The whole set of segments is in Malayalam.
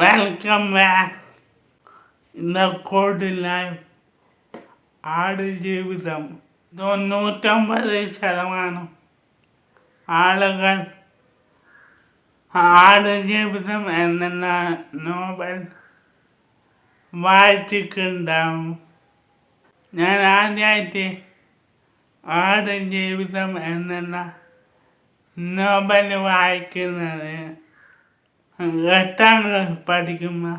വെൽക്കം ബാക്ക് ഇന്ന് കോഡിലായി ആട് ജീവിതം. തൊണ്ണൂറ്റൊമ്പത് ശതമാനം ആളുകൾ ആട് ജീവിതം എന്ന നോവൽ വായിച്ചിട്ടുണ്ടാവും. ഞാൻ ആദ്യമായിട്ട് ആട് ജീവിതം എന്ന നോവൽ വായിക്കുന്നത് എട്ടാം ക്ലാസ് പഠിക്കുമ്പോൾ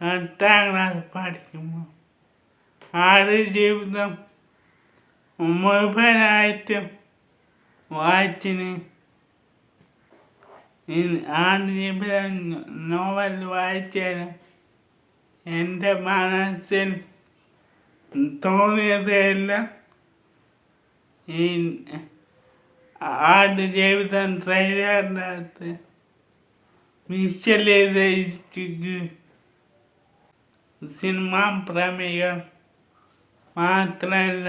എട്ടാം ക്ലാസ് പഠിക്കുമ്പോൾ ആട് ജീവിതം മുഴുവനായിട്ടും വായിച്ചിന്. ആട് ജീവിതം നോവൽ വായിച്ചാലും എന്റെ മനസ്സിൽ തോന്നിയതെല്ലാം ഈ ആട് ജീവിതം ട്രെയിലറിന്റെ విజువలైజ్డ్ సినిమా ప్రమేయం మాత్రాల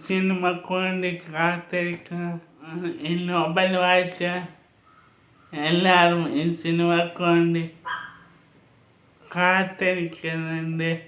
సినిమా కొన్ని కాతరిక నోబెల్ వాయిచ எல்லாரும் என் சினிமா கொண்டு காத்திருக்கிறேன்